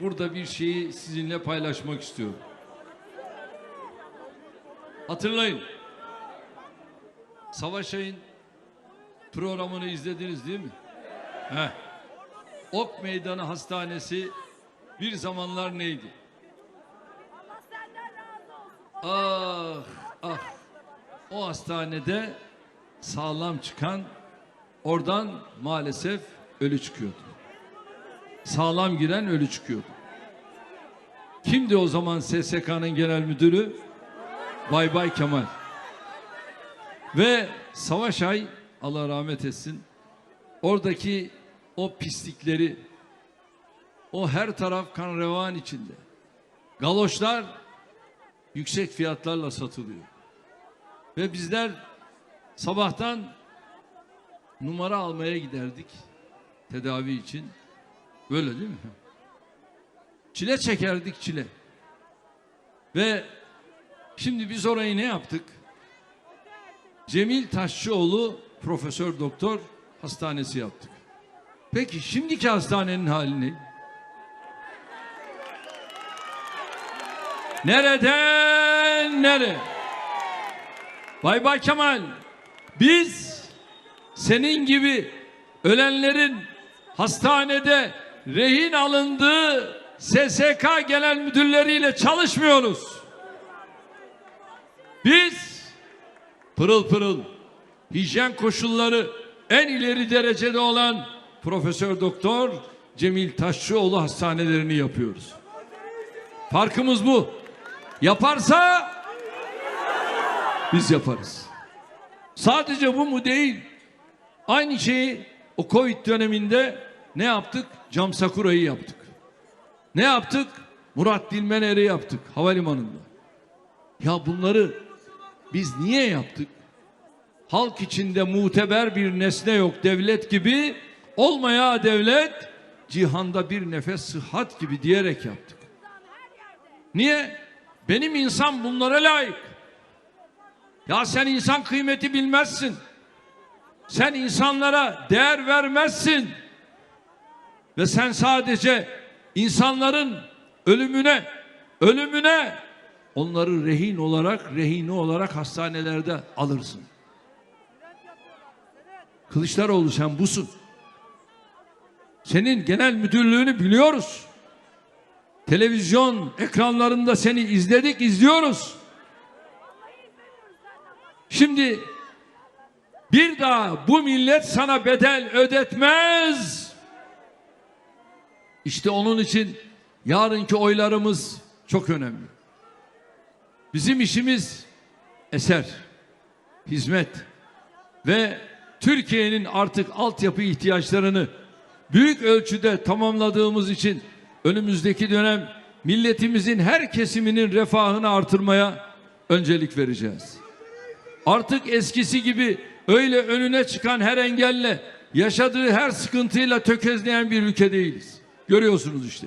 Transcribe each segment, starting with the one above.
Burada bir şeyi sizinle paylaşmak istiyorum. Hatırlayın. Savaş Ay'ın programını izlediniz değil mi? Heh. Ok Meydanı Hastanesi bir zamanlar neydi? Ah ah o hastanede sağlam çıkan oradan maalesef ölü çıkıyordu. Sağlam giren ölü çıkıyordu. Kimdi o zaman SSK'nın genel müdürü? Bay Bay Kemal. Ve Savaş Ay Allah rahmet etsin oradaki o pislikleri o her taraf kan revan içinde. Galoşlar yüksek fiyatlarla satılıyor. Ve bizler sabahtan numara almaya giderdik tedavi için. Böyle değil mi? Çile çekerdik çile. Ve şimdi biz orayı ne yaptık? Cemil Taşçıoğlu Profesör Doktor Hastanesi yaptık. Peki şimdiki hastanenin hali ne? Nereden nereye? Bay Bay Kemal biz senin gibi ölenlerin hastanede rehin alındığı SSK genel müdürleriyle çalışmıyoruz. Biz pırıl pırıl hijyen koşulları en ileri derecede olan Profesör Doktor Cemil Taşçıoğlu hastanelerini yapıyoruz. Farkımız bu. Yaparsa biz yaparız. Sadece bu mu değil? Aynı şeyi o Covid döneminde ne yaptık? Cam Sakura'yı yaptık. Ne yaptık? Murat Dilmener'i yaptık havalimanında. Ya bunları biz niye yaptık? Halk içinde muteber bir nesne yok devlet gibi olmaya devlet cihanda bir nefes sıhhat gibi diyerek yaptık. Niye? Benim insan bunlara layık. Ya sen insan kıymeti bilmezsin. Sen insanlara değer vermezsin. Ve sen sadece insanların ölümüne, ölümüne onları rehin olarak, rehine olarak hastanelerde alırsın. Kılıçdaroğlu sen busun. Senin genel müdürlüğünü biliyoruz. Televizyon ekranlarında seni izledik, izliyoruz. Şimdi bir daha bu millet sana bedel ödetmez. İşte onun için yarınki oylarımız çok önemli. Bizim işimiz eser, hizmet ve Türkiye'nin artık altyapı ihtiyaçlarını büyük ölçüde tamamladığımız için önümüzdeki dönem milletimizin her kesiminin refahını artırmaya öncelik vereceğiz. Artık eskisi gibi öyle önüne çıkan her engelle yaşadığı her sıkıntıyla tökezleyen bir ülke değiliz. Görüyorsunuz işte.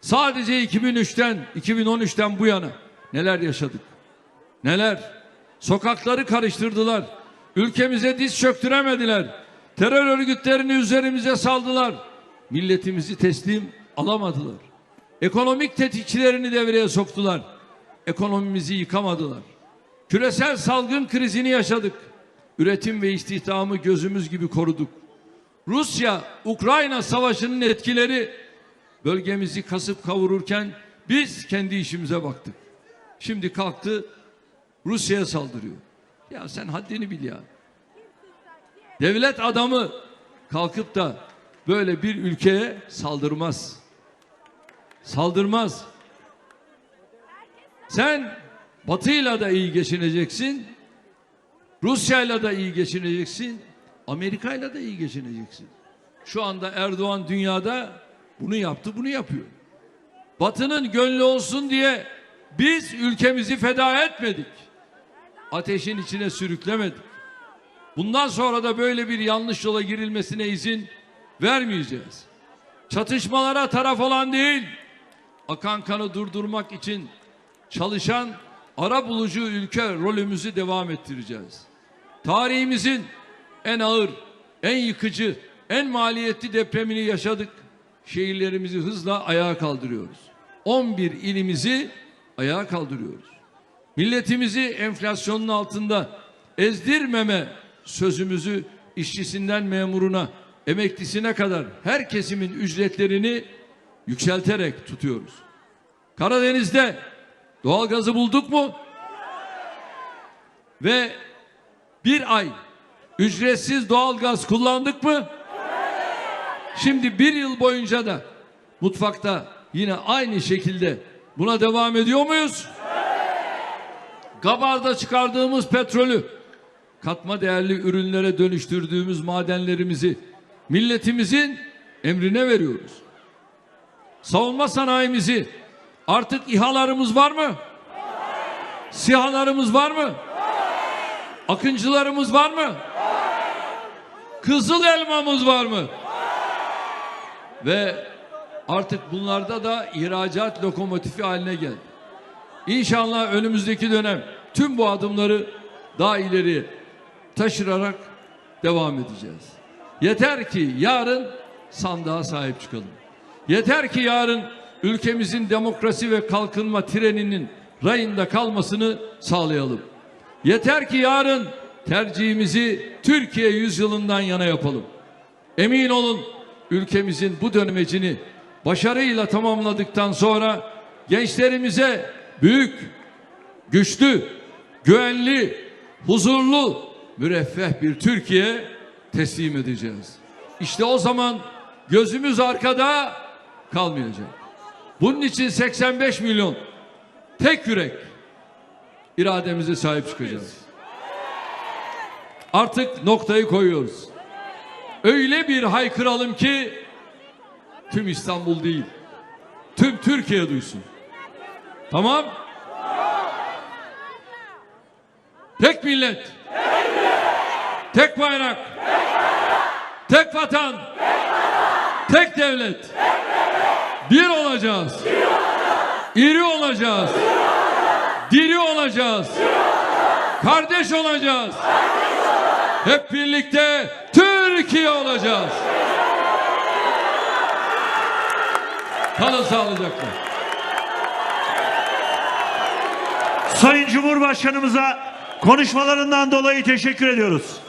Sadece 2003'ten 2013'ten bu yana neler yaşadık? Neler? Sokakları karıştırdılar. Ülkemize diz çöktüremediler. Terör örgütlerini üzerimize saldılar. Milletimizi teslim alamadılar. Ekonomik tetikçilerini devreye soktular. Ekonomimizi yıkamadılar. Küresel salgın krizini yaşadık. Üretim ve istihdamı gözümüz gibi koruduk. Rusya-Ukrayna savaşının etkileri bölgemizi kasıp kavururken biz kendi işimize baktık. Şimdi kalktı Rusya'ya saldırıyor. Ya sen haddini bil ya. Devlet adamı kalkıp da böyle bir ülkeye saldırmaz. Saldırmaz. Sen Batı'yla da iyi geçineceksin. Rusya'yla da iyi geçineceksin. Amerika'yla da iyi geçineceksin. Şu anda Erdoğan dünyada bunu yaptı, bunu yapıyor. Batı'nın gönlü olsun diye biz ülkemizi feda etmedik. Ateşin içine sürüklemedik. Bundan sonra da böyle bir yanlış yola girilmesine izin vermeyeceğiz. Çatışmalara taraf olan değil, akan kanı durdurmak için çalışan ara bulucu ülke rolümüzü devam ettireceğiz. Tarihimizin en ağır, en yıkıcı, en maliyetli depremini yaşadık. Şehirlerimizi hızla ayağa kaldırıyoruz. 11 ilimizi ayağa kaldırıyoruz. Milletimizi enflasyonun altında ezdirmeme sözümüzü işçisinden memuruna, emeklisine kadar her kesimin ücretlerini yükselterek tutuyoruz. Karadeniz'de doğalgazı bulduk mu? Ve bir ay ücretsiz doğalgaz kullandık mı? Şimdi bir yıl boyunca da mutfakta yine aynı şekilde buna devam ediyor muyuz? Gabar'da çıkardığımız petrolü katma değerli ürünlere dönüştürdüğümüz madenlerimizi milletimizin emrine veriyoruz. Savunma sanayimizi artık İHA'larımız var mı? SİHA'larımız var mı? Akıncılarımız var mı? Kızıl elmamız var mı? Ve artık bunlarda da ihracat lokomotifi haline geldi. İnşallah önümüzdeki dönem tüm bu adımları daha ileri taşırarak devam edeceğiz. Yeter ki yarın sandığa sahip çıkalım. Yeter ki yarın ülkemizin demokrasi ve kalkınma treninin rayında kalmasını sağlayalım. Yeter ki yarın tercihimizi Türkiye yüzyılından yana yapalım. Emin olun ülkemizin bu dönemecini başarıyla tamamladıktan sonra gençlerimize büyük, güçlü, güvenli, huzurlu, müreffeh bir Türkiye teslim edeceğiz. İşte o zaman gözümüz arkada kalmayacak. Bunun için 85 milyon tek yürek irademize sahip çıkacağız. Artık noktayı koyuyoruz. Öyle bir haykıralım ki tüm İstanbul değil, tüm Türkiye duysun. Tamam? Tek millet, tek bayrak, tek vatan, tek devlet. Bir olacağız. İri olacağız. Diri olacağız. Kardeş olacağız. Hep birlikte Türkiye olacağız. Kalın sağlıcakla. Sayın Cumhurbaşkanımıza konuşmalarından dolayı teşekkür ediyoruz.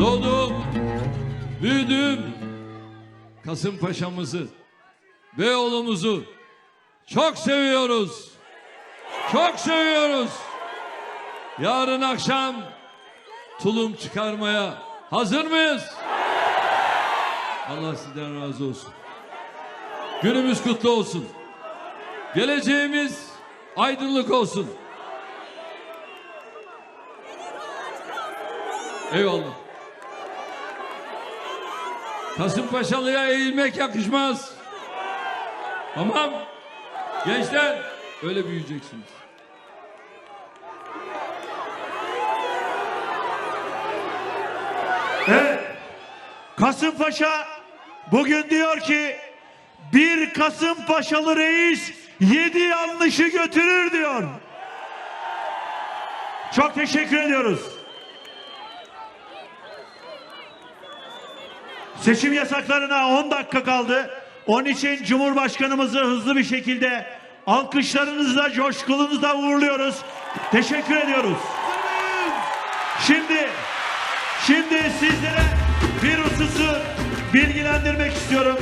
Doğdum, büyüdüm. Kasımpaşa'mızı Beyoğlu'muzu çok seviyoruz. Çok seviyoruz. Yarın akşam tulum çıkarmaya hazır mıyız? Allah sizden razı olsun. Günümüz kutlu olsun. Geleceğimiz aydınlık olsun. Eyvallah. Kasımpaşalı'ya eğilmek yakışmaz. Tamam. Gençler öyle büyüyeceksiniz. Evet. Kasımpaşa bugün diyor ki bir Kasımpaşalı reis yedi yanlışı götürür diyor. Çok teşekkür ediyoruz. Seçim yasaklarına 10 dakika kaldı. Onun için Cumhurbaşkanımızı hızlı bir şekilde alkışlarınızla, coşkulunuzla uğurluyoruz. Teşekkür ediyoruz. Şimdi Şimdi sizlere bir hususu bilgilendirmek istiyorum.